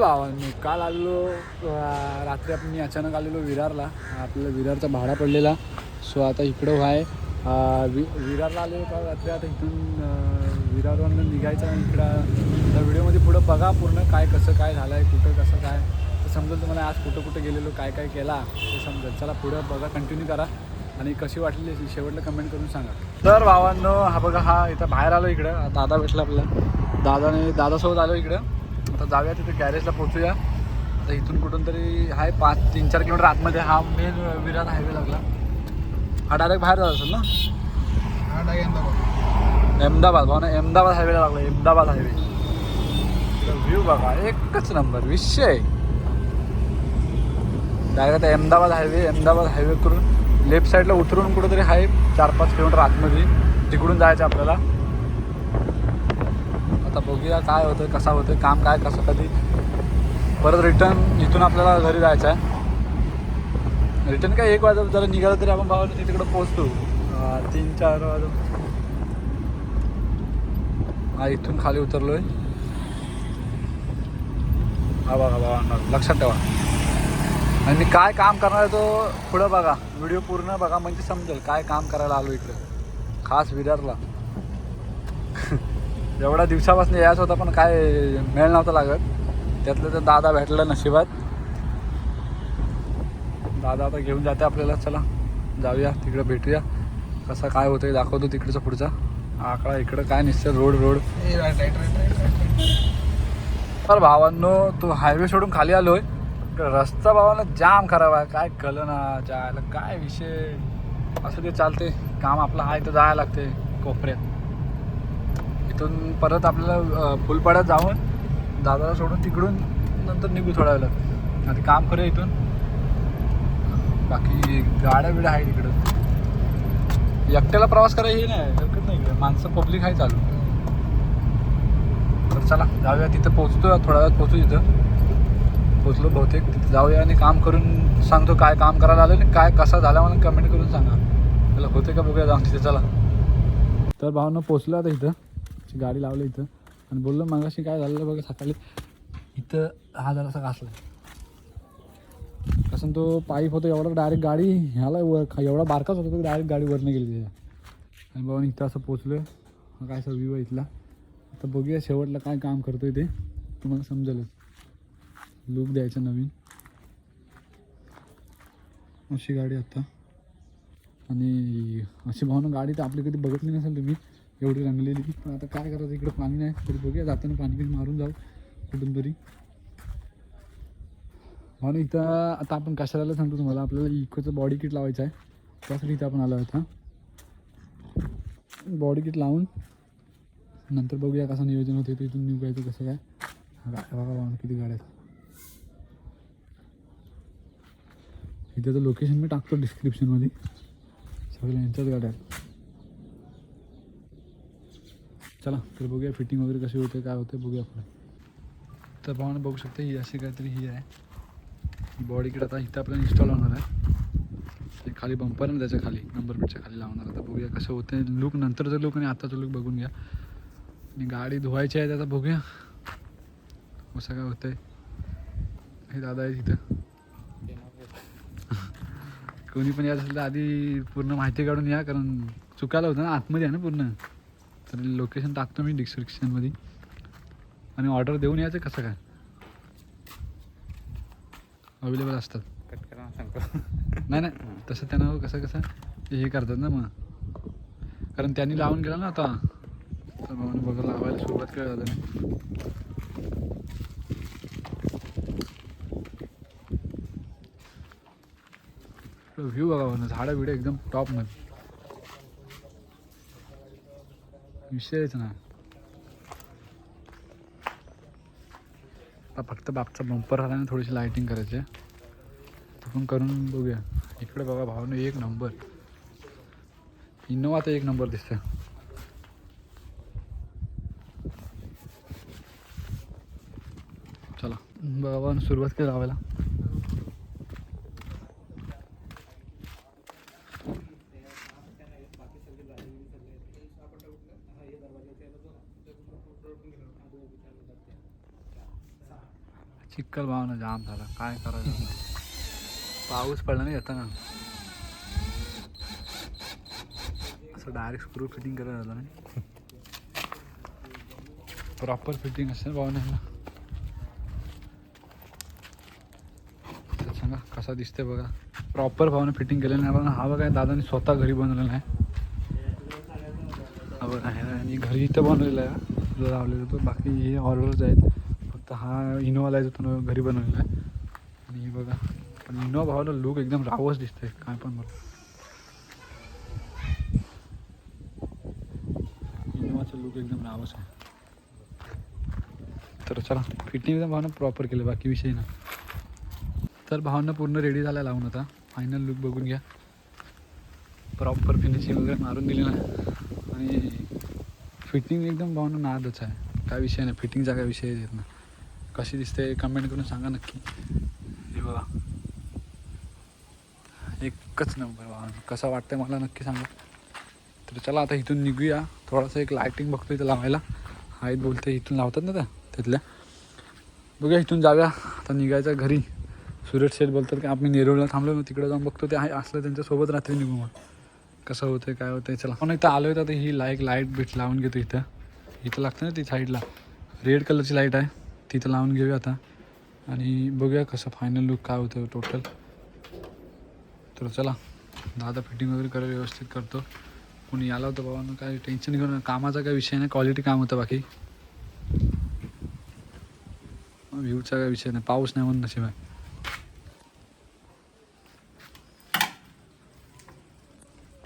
भावांनी काल आलेलो रात्री आपण मी अचानक आलेलो विरारला. आपल्याला विरारचा भाडा पडलेला. सो आता इकडं व्हाय वि विरारला आलेलो काल रात्री. आता इथून विरारवरून विरारवरनं निघायचं आणि इकडं. त्या व्हिडिओमध्ये पुढं बघा पूर्ण काय कसं काय झालं आहे कुठं कसं काय. तर समजेल तुम्हाला आज कुठं कुठं गेलेलो काय काय केला ते समजेल चला पुढं बघा कंटिन्यू करा. आणि कशी वाटली शेवटला कमेंट करून सांगा. तर भावांनो हा बघा हा इथं बाहेर आलो इकडं. दादा भेटला आपला दादाने दादासोबत आलो इकडं. आता जाऊया तिथे गॅरेजला पोहोचूया. आता इथून कुठून तरी आहे पाच तीन चार किलोमीटर आतमध्ये हा मेन विरार हायवे लागला. हा डायरेक्ट बाहेर जात असेल ना? अहमदाबाद भाऊ ना अहमदाबाद हायवेला लागला अहमदाबाद हायवे व्ह्यू बघा एकच नंबर विषय. Direct Ahmedabad highway Ahmedabad highway करून लेफ्ट साईडला उतरून कुठंतरी आहे चार पाच किलोमीटर आतमध्ये. तिकडून जायचं आपल्याला. बघूया काय होतं कसा होतं काम काय कसं कधी. परत रिटर्न इथून आपल्याला घरी जायचं आहे. रिटर्न काय एक वाजता जरा निघालं तरी आपण बाबा तिकडे पोहोचतो. तीन चार वाजता. हा इथून खाली उतरलोय. हा बघा बघा लक्षात ठेवा. आणि मी काय काम करणार आहे तो पुढं बघा. व्हिडिओ पूर्ण बघा म्हणजे समजेल काय काम करायला आलो इकडे. खास विरारला एवढ्या दिवसापासून यायचं होता पण काय मेळ नव्हता लागत. त्यातलं तर दादा भेटला नशिबात. दादा आता घेऊन जाते आपल्याला चला जाऊया तिकडं भेटूया. कसा काय होतं दाखवतो तिकडचा पुढचा. आकडा इकडं काय निश्चित रोड रोड. तर भावांनो तो हायवे सोडून खाली आलोय. रस्ता भावांना जाम खराब आहे. काय कळलं ना जायला काय विषय? असं ते चालते काम आपलं आहे तर जायला लागते कोपऱ्यात. इथून परत आपल्याला फुलपाड्यात जाऊन दादाला सोडून तिकडून नंतर निघू थोड्या वेळात. आधी काम करूया इथून. बाकी गाड्या बिड्या आहेत इकडं. एकट्याला प्रवास करायला हे नाही हरकत नाही इकडे. माणसं पब्लिक आहे चालू. तर चला जाऊया तिथं पोहोचतो थोड्या वेळात पोचू तिथं पोचलो बहुतेक तिथे जाऊया आणि काम करून सांगतो काय काम करायला आलं आणि काय कसा झाला मला कमेंट करून सांगा. त्याला होते का बघूया जाऊन तिथे चला. तर भावनं पोचलं आता इथं. ची गाडी लावलं इथं. आणि बोललो मागाशी काय झालेलं बघा सकाळी इथं हा जरासा घासला कसं तो पाईप होतो एवढा डायरेक्ट गाडी ह्याला वर एवढा बारकाच होता तो डायरेक्ट गाडी वरनं गेली त्याच्या. आणि बाबा इथं असं पोचलो. हा काय असं व्ह्यू आहे इथला. आता बघूया शेवटला काय काम करतो आहे ते. तुम्हाला समजेलच. लूक द्यायचा नवीन. अशी गाडी आता. आणि अशी भावना गाडी तर आपली कधी बघितली नसेल तुम्ही. एवढी रंगलेली पण आता काय करायचं? इकडं पाणी नाही. तरी बघूया. जाताना पाणी बिणी मारून जाऊ. कुठून तरी. म्हणून इथं आता आपण कशाला सांगतो तुम्हाला? आपल्याला इकोचं बॉडी किट लावायचं आहे. त्यासाठी इथं आपण आलो आता बॉडी किट लावून नंतर बघूया कसं नियोजन होते ते इथून निघायचं कसं काय. बघा किती गाड्या इथं तर लोकेशन मी टाकतो डिस्क्रिप्शनमध्ये सगळ्या यांच्याच गाड्या आहेत. चला तर बघूया फिटिंग वगैरे कशी होते काय होते बघूया आपण तर पाहून बघू शकता ही अशी काहीतरी ही आहे. बॉडीकडे बॉडी आता इथं आपल्याला इन्स्टॉल होणार आहे. ते खाली बंपर आहे ना त्याच्याखाली नंबर प्लेटच्या खाली लावणार आता बघूया कसं होतं लुक नंतरचं लुक आणि आताचं लुक बघून घ्या. आणि गाडी धुवायची आहे त्याचा बघूया. कसं काय होतंय. हे दादा आहे तिथं कोणी पण यायचं असेल तर आधी पूर्ण माहिती काढून या कारण चुकायला होतं ना आतमध्ये आहे ना पूर्ण. तर लोकेशन टाकतो मी डिस्क्रिप्शनमध्ये आणि ऑर्डर देऊन यायचं कसं काय? अवेलेबल असतात. कट करा सांगतो. नाही नाही. तसं त्यांना कसं कसं? हे करतात ना मग. कारण त्यांनी लावून गेला ना आता. तर मग बघा लावायला सुरुवात केली जाते व्ह्यू बघा म्हणून झाडं बिडं एकदम टॉपमध्ये विषयच ना फक्त बापचा बंपर आला ना थोडीशी लाईटिंग करायची आहे. ते पण करून बघूया. इकडे बघा भावनं एक नंबर इनोवा तर एक नंबर दिसतं चला. बघा भावानं सुरुवात केली लावायला. चिक्कल भावना जाम झाला. काय करायचं? पाऊस पडला नाही येताना असं डायरेक्ट स्क्रू फिटिंग करायला झालं नाही प्रॉपर फिटिंग असेल भावना सांगा कसा दिसते बघा. प्रॉपर भावना फिटिंग केलेला नाही. बघा हा बघा दादाने स्वतः घरी बनवलेला आहे. हा बघा आणि घरी इथं बनवलेलं आहे. लावलेलं तो बाकी हे ऑर्डर्स आहेत. तर हा इनोवाला आहे जो तो घरी बनवलेला आहे. आणि हे बघा पण इनोवा भावाला लुक एकदम रावच दिसतंय काय पण बरं इनोवाचा लुक एकदम रावच आहे. तर चला फिटिंग भावना प्रॉपर केलं बाकी विषय ना तर भावना पूर्ण रेडी झाला लावून आता. फायनल लुक बघून घ्या. प्रॉपर फिनिशिंग वगैरे मारून दिली ना आणि फिटिंग एकदम भावना नादच आहे. काय विषय नाही फिटिंगचा काय विषय येत ना कशी दिसते कमेंट करून सांगा नक्की. हे बघा. एकच नंबर भावना कसा वाटतंय मला नक्की सांगा. तर चला आता इथून निघूया. थोडासा एक लायटिंग बघतो इथं लावायला. आहेत बोलते इथून लावतात ना त्या? तिथल्या. बघूया इथून जाऊया. आता निघायचं घरी. सुरेश शेठ बोलतात की आम्ही नेरूळला थांबलो मग तिकडे जाऊन बघतो ते आहे. असलं त्यांच्यासोबत रात्री निघू मग. कसं होतं काय होतं चला. पण इथं आलो तर ही लाइट लाइट बीट लावून घेतो इथं. इथं लागतं ना ती साईडला रेड कलरची लाइट आहे. तिथं लावून घेऊया आता. आणि बघूया कसं फायनल लुक काय होतं टोटल तर चला दादा फिटिंग वगैरे करायला व्यवस्थित करतो. कोणी आला होतं बाबा काय टेन्शन घेऊन कामाचा काय विषय नाही क्वालिटी काम होतं बाकी. व्ह्यूचा काय विषय नाही पाऊस नाही म्हणून नशीब आहे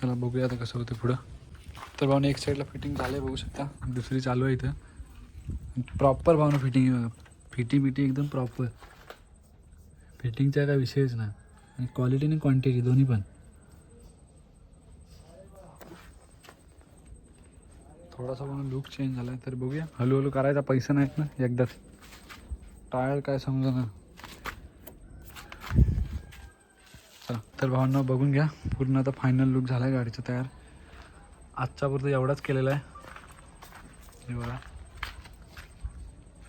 चला बघूया आता कसं होतं पुढं. तर बाबा एक साईडला फिटिंग झालं आहे बघू शकता. दुसरी चालू आहे इथं. प्रॉपर भावना फिटिंग फिटिंग बिटिंग एकदम प्रॉपर फिटिंगचा काय विषयच नाही. आणि क्वालिटी आणि क्वांटिटी दोन्ही पण. थोडासा पण लुक चेंज झाला आहे तर बघूया. हळूहळू करायचा पैसा नाहीत ना एकदाच टायर काय समजा ना चला तर भावना बघून घ्या. पूर्ण आता फायनल लुक झाला आहे गाडीचा तयार. आजचा पुरतं एवढाच केलेला आहे. हे बघा.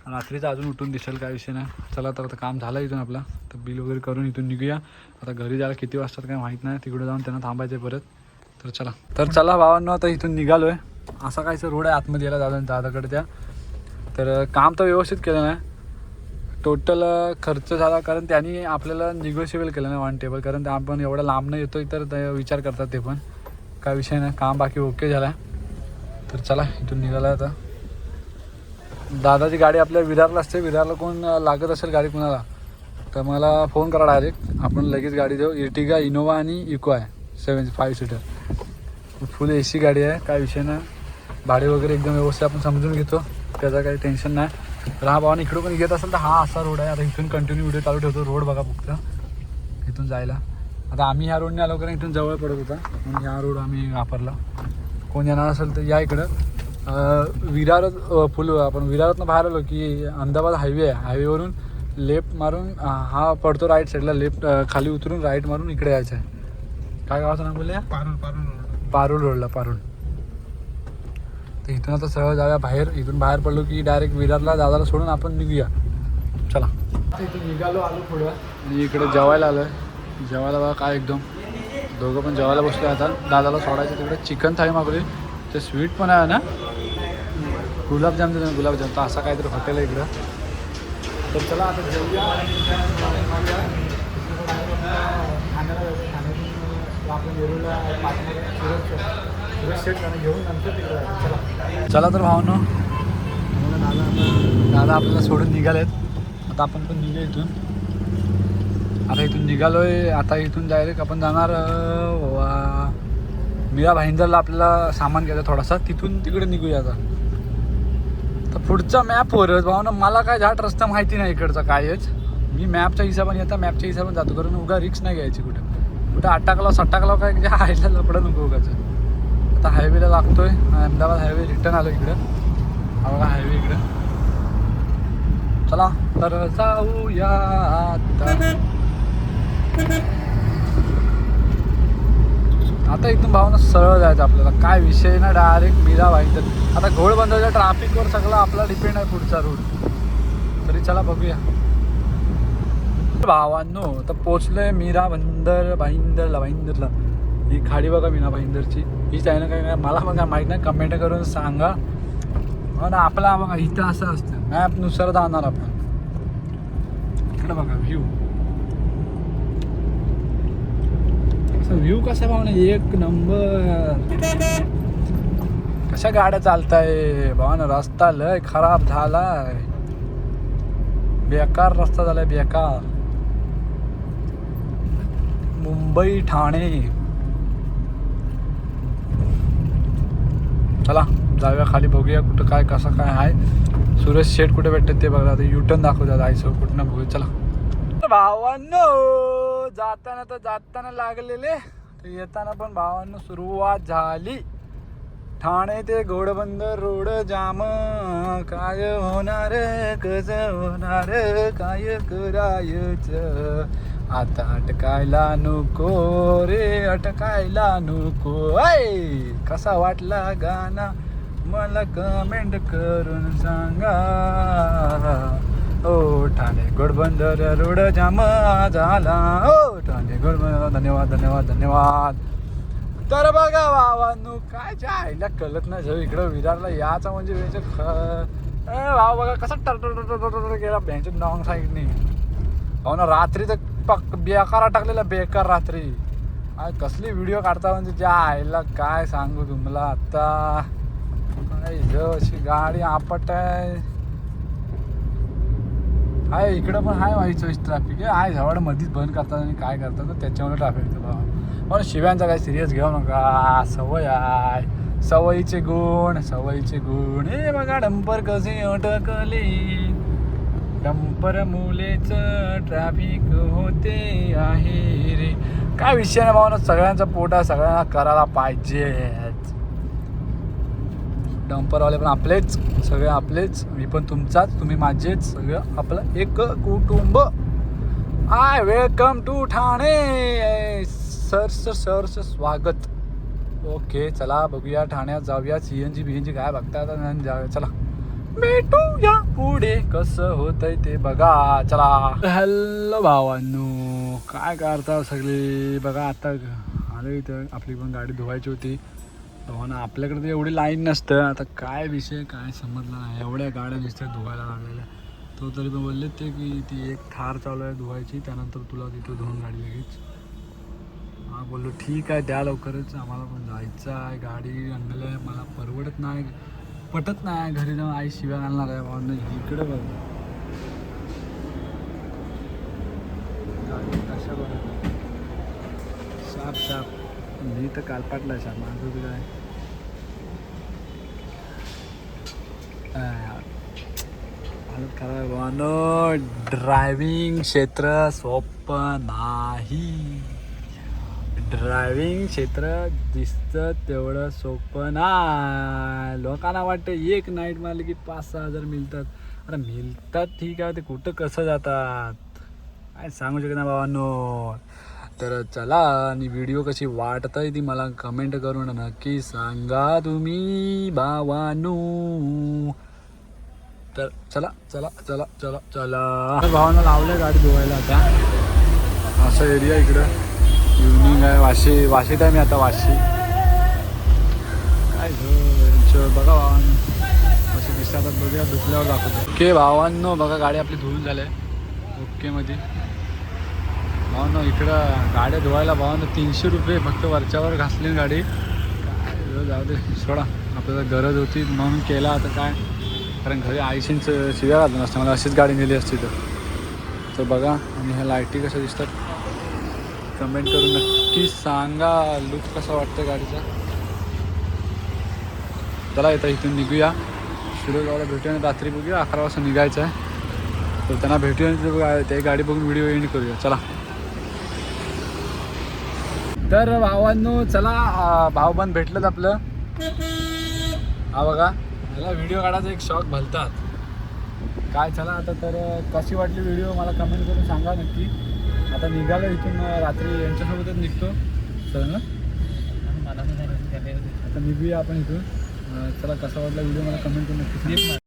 रात्रीचा अजून उठून दिसेल काय विषय नाही. चला तर आता काम झालं इथून आपला. तर बिल वगैरे करून इथून निघूया. आता घरी जायला किती वाजतात काय माहीत नाही. तिकडे जाऊन त्यांना थांबायचं आहे परत. तर चला. तर चला भावांनो आता इथून निघालो आहे असा काहीच रोड आहे आतमध्ये यायला दादा दादाकडे त्या तर काम तर व्यवस्थित केलं नाही. टोटल खर्च झाला कारण त्यांनी आपल्याला निगोशिएबल केलं नाही वन टेबल कारण आपण एवढा लांब नाही येतोय तर ते विचार करतात ते पण. काय विषय नाही. काम बाकी ओके झाला तर चला इथून निघाला आता. दादाची गाडी आपल्या विरारला असते. विरारला कोण लागत असेल गाडी कुणाला तर मला फोन करा डायरेक्ट आपण लगेच गाडी देऊ. इर्टिगा इनोवा आणि इको आहे. Seven five seater full A C गाडी आहे. काय विषय नाही. भाडे वगैरे एकदम व्यवस्थित आपण समजून घेतो. त्याचा काही टेन्शन नाही. तर हा भावाने इकडं पण घेत असेल तर हा असा रोड आहे. आता इथून कंटिन्यू व्हिडिओ चालू ठेवतो. रोड बघा फक्त. इथून जायला. आता आम्ही ह्या रोडने आलो कारण इथून जवळ पडत होता. म्हणून ह्या रोड आम्ही वापरला. कोण येणार असेल तर या इकडं. अं, विरार अं, फुल आपण विरारातनं बाहेर आलो की अहमदाबाद हायवे आहे. हायवेवरून लेफ्ट मारून हा पडतो राईट साईडला लेफ्ट खाली उतरून राईट मारून इकडे यायचं आहे. काय गावाचं नाव बोलले? पारुल पारुल पारुल रोडला पारुल. तर इथून आता सहज जाऊया बाहेर. इथून बाहेर पडलो की डायरेक्ट विरारला दादाला सोडून आपण निघूया. चला. इथून निघालो आलो पुढं. आणि इकडे जेवायला आलो आहे जेवायला बघा काय एकदम. दोघं पण जेवायला बसलो आता. दादाला सोडायचं तिकडे. चिकन थाळी मागवली. ते स्वीट पण आहे ना? गुलाबजाम देतो गुलाबजाम तर असा काहीतरी हॉटेल आहे इकडं. तर चला आता जेवूया. चला तर भावनो. दादा दादा आपल्याला सोडून निघालेत. आता आपण पण निघूया इथून. आता इथून निघालोय. आता इथून डायरेक्ट आपण जाणार मीरा भाईंदरला आपल्याला सामान घ्यायचं थोडासा. तिथून तिकडे निघूया आता. तर पुढचा मॅपवरच भाऊ ना मला काय झाट रस्ता माहिती नाही इकडचा कायच मी मॅपच्या हिशोबाने येता मॅपच्या हिशोबाने जातो कारण उगा रिक्स नाही घ्यायची कुठं. कुठं अटाकला सटाकला काय जे हायला लपडं नको उगाचं. आता हायवेला लागतोय अहमदाबाद हायवे रिटर्न आलो इकडं. हा बघा हायवे इकडं. चला तर जाऊया आता. आता इथून भावना सरळ जायचं आपल्याला. काय विषय ना डायरेक्ट मीरा तर आता घोडबंदरच्या ट्रॅफिकवर सगळं आपला डिपेंड आहे पुढचा रूट तरी चला बघूया. भावांनो तर पोचलोय मीरा बंदर भाईंदरला भाईंदरला. ही खाडी बघा मीना भाईंदरची. हीच आहे ना काय काय मला पण काय माहीत नाही. कमेंट करून सांगा. हो आपला बघा इथं असं असतं मॅपनुसार जाणार आपण. इकडे बघा व्ह्यू व्ह्यू कसा पाहुणे एक नंबर कशा गाड्या चालताय? भावा ना रस्ता लय खराब झालाय. बेकार रस्ता झालाय, बेकार. मुंबई ठाणे. चला, जाऊया खाली बघूया कुठं काय, कसं काय आहे. सुरेश शेठ कुठे भेटतात ते बघा. युटर्न दाखवतात जायचं कुठं बघूया. चला. भावांनो! जाताना तर जाताना लागलेले. तर येताना पण भावांना सुरुवात झाली. ठाणे ते घोडबंदर रोड जाम. काय होणार कस होणार काय करायच? आता अटकायला नको रे अटकायला नको. ऐ कसा वाटला गाना मला कमेंट करून सांगा. ठाणे गोडबंदर रोड जाम झाला. हो ठाणे घोडबंदर धन्यवाद धन्यवाद धन्यवाद. तर बघा बाबांनो काय ज्या आईला कळत नाही जर इकडं विरारला याचा म्हणजे बेंच ख ए बघा कसा टरटर गेला बँकेत नॉंग साईडने. हो ना रात्री तर पक बेकारा टाकलेला बेकार रात्री. आ, कसली व्हिडिओ काढता म्हणजे ज्या आईला काय सांगू तुम्हाला आता? अशी गाडी आपट आहे. आहे इकडं पण आहे व्हायचं ट्रॅफिक आहे. आहे जवळ मध्येच बंद करतात आणि काय करतात? त्याच्यामुळे ट्रॅफिक येतं बाबा. पण शिव्यांचा काय सिरियस घेऊ नका. सवय आहे. सवयीचे गुण सवयीचे गुण. हे बघा डंपर कसे अटकले डंपर मुलेच ट्रॅफिक होते आहे रे. काय विषय नाही भावना सगळ्यांचा पोटा सगळ्यांना करायला पाहिजे. डंपरवाले पण आपलेच सगळे आपलेच मी पण तुमचाच तुम्ही माझेच सगळं आपलं एक कुटुंब. I welcome to Thane. सरस सरस स्वागत. ओके चला बघूया ठाण्यात जाऊया. C N G B N G काय बघता जाऊया. चला. भेटूया पुढे. कसं होतंय ते बघा. चला. हॅलो भावांनो. काय करता सगळे? बघा आता आलं इथं. आपली पण गाडी धुवायची होती. हो ना आपल्याकडे तर एवढी लाईन नसतं. आता काय विषय काय समजला नाही. एवढ्या गाड्या दिसतात धुवायला लागलेल्या. तो तरी पण बोलले ते की ती एक थार चालू आहे धुवायची त्यानंतर तुला तिथं धुवून गाडी लगेच. हा बोललो ठीक आहे द्या लवकरच. आम्हाला पण जायचं आहे. गाडी आणलेलं आहे. मला परवडत नाही पटत नाही. घरी जाऊन आई शिव्या घालणार आहे. भावना इकडे बघ. गाडी कशा बघ साप साप. मी तर कालपाटला साप माझं तर काय? हालत खराब आहे ड्रायव्हिंग क्षेत्र सोपं नाही. ड्रायव्हिंग क्षेत्र दिसतं तेवढं सोपं नाही. लोकांना वाटतं एक नाईट मारली की पाच सहा हजार मिळतात. अरे मिळतात ठीक आहे. ते कुठं कसं जातात? काय सांगू शकत ना भावांनो तर चला आणि व्हिडिओ कशी वाटत आहे ती मला कमेंट करून नक्की सांगा तुम्ही भावानू. तर चला चला चला चला चला. भावांना लावलं गाडी धुवायला आता. असा एरिया इकडं. इव्हनिंग आहे वाशी वाशीत आहे मी आता वाशी. काय झो बघा भावांनो. असे दिसतात बघूया दुसऱ्यावर दाखवतो. ओके भावांनो बघा गाडी आपली धुवून झाली आहे. ओके मध्ये भावांनो इकडं गाड्या धुवायला भावानं तीनशे रुपये फक्त वरच्यावर घासली गाडी. काय जाऊ दे सोडा. आपल्याला गरज होती म्हणून केला आता काय? कारण घरी आयशींच शिव्या घालून नसतं मला अशीच गाडी नेली असती तर. तर बघा आणि ह्या लाईटी कशा दिसतात. कमेंट करून नक्की सांगा लुक कसा वाटतं गाडीचा. चला येतं इथून निघूया. शिरोगावला भेटूया रात्री बघूया अकरा वाजता निघायचं आहे तर त्यांना भेटूया ते गाडी बघून व्हिडिओ एंड करूया. चला. तर भावांनो चला आ, भावबंद भेटलं आपलं. हा बघा मला व्हिडिओ काढायचा एक शॉक भलतात काय चला आता तर कशी वाटली व्हिडिओ मला कमेंट करून सांगा नक्की. आता निघालो इथून रात्री यांच्यासोबतच निघतो. चल ना? आता निघूया आपण इथून. चला कसा वाटला व्हिडिओ मला कमेंट करून नक्की सांगा.